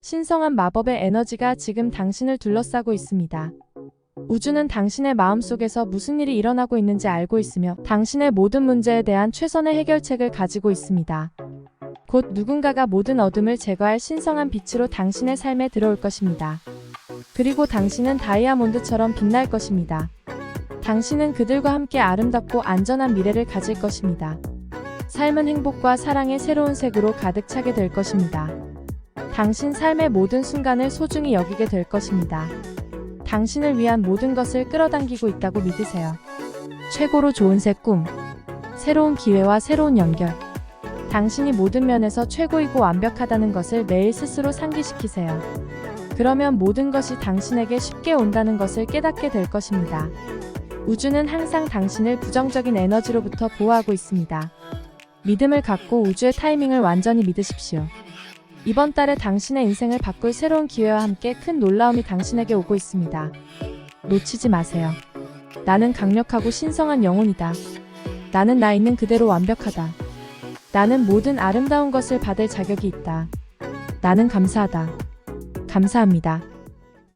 신성한 마법의 에너지가 지금 당신을 둘러싸고 있습니다. 우주는 당신의 마음속에서 무슨 일이 일어나고 있는지 알고 있으며 당신의 모든 문제에 대한 최선의 해결책을 가지고 있습니다. 곧 누군가가 모든 어둠을 제거할 신성한 빛으로 당신의 삶에 들어올 것입니다. 그리고 당신은 다이아몬드처럼 빛날 것입니다. 당신은 그들과 함께 아름답고 안전한 미래를 가질 것입니다. 삶은 행복과 사랑의 새로운 색으로 가득 차게 될 것입니다. 당신 삶의 모든 순간을 소중히 여기게 될 것입니다. 당신을 위한 모든 것을 끌어당기고 있다고 믿으세요. 최고로 좋은 새 꿈. 새로운 기회와 새로운 연결. 당신이 모든 면에서 최고이고 완벽하다는 것을 매일 스스로 상기시키세요. 그러면 모든 것이 당신에게 쉽게 온다는 것을 깨닫게 될 것입니다. 우주는 항상 당신을 부정적인 에너지로부터 보호하고 있습니다. 믿음을 갖고 우주의 타이밍을 완전히 믿으십시오. 이번 달에 당신의 인생을 바꿀 새로운 기회와 함께 큰 놀라움이 당신에게 오고 있습니다. 놓치지 마세요. 나는 강력하고 신성한 영혼이다. 나는 나 있는 그대로 완벽하다. 나는 모든 아름다운 것을 받을 자격이 있다. 나는 감사하다. 감사합니다.